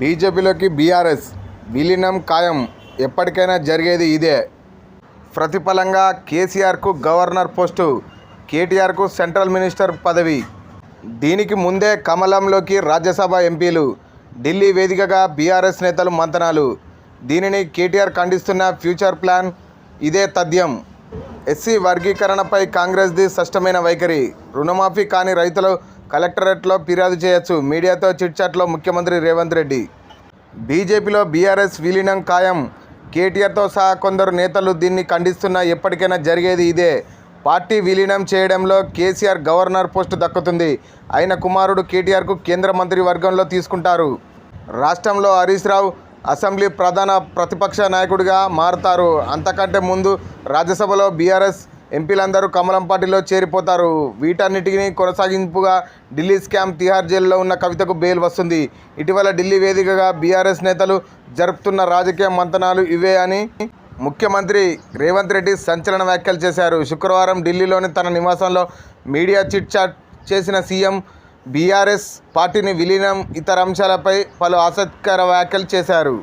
బీజేపీలోకి బీఆర్ఎస్ విలీనం ఖాయం. ఎప్పటికైనా జరిగేది ఇదే. ప్రతిఫలంగా కేసీఆర్కు గవర్నర్ పోస్టు కేటీఆర్కు సెంట్రల్ మినిస్టర్ పదవి. దీనికి ముందే కమలంలోకి రాజ్యసభ ఎంపీలు ఢిల్లీ వేదికగా బీఆర్ఎస్ నేతలు మంతనాలు. దీనిని కేటీఆర్ ఖండిస్తున్న ఫ్యూచర్ ప్లాన్ ఇదే తథ్యం. ఎస్సీ వర్గీకరణపై కాంగ్రెస్ది స్పష్టమైన వైఖరి. రుణమాఫీ కాని రైతులు కలెక్టరేట్లో ఫిర్యాదు చేయొచ్చు. మీడియాతో చిట్చాట్లో ముఖ్యమంత్రి రేవంత్ రెడ్డి. బీజేపీలో బీఆర్ఎస్ విలీనం ఖాయం. కేటీఆర్తో సహా కొందరు నేతలు దీన్ని ఖండిస్తున్నా ఎప్పటికైనా జరిగేది ఇదే. పార్టీ విలీనం చేయడంలో కేసీఆర్ గవర్నర్ పోస్టు దక్కుతుంది. ఆయన కుమారుడు కేటీఆర్కు కేంద్ర మంత్రి వర్గంలో తీసుకుంటారు. రాష్ట్రంలో హరీష్ రావు అసెంబ్లీ ప్రధాన ప్రతిపక్ష నాయకుడిగా మారతారు. అంతకంటే ముందు రాజ్యసభలో బీఆర్ఎస్ ఎంపీలందరూ కమలం పార్టీలో చేరిపోతారు. వీటన్నిటిని కొనసాగింపుగా ఢిల్లీ స్కామ్ తిహార్ జైల్లో ఉన్న కవితకు బెయిల్ వస్తుంది. ఇటీవల ఢిల్లీ వేదికగా బీఆర్ఎస్ నేతలు జరుపుతున్న రాజకీయ మంతనాలు ఇవే అని ముఖ్యమంత్రి రేవంత్ రెడ్డి సంచలన వ్యాఖ్యలు చేశారు. శుక్రవారం ఢిల్లీలోని తన నివాసంలో మీడియా చిట్ చాట్ చేసిన సీఎం బీఆర్ఎస్ పార్టీని విలీనం ఇతర అంశాలపై పలు ఆసక్తికర వ్యాఖ్యలు చేశారు.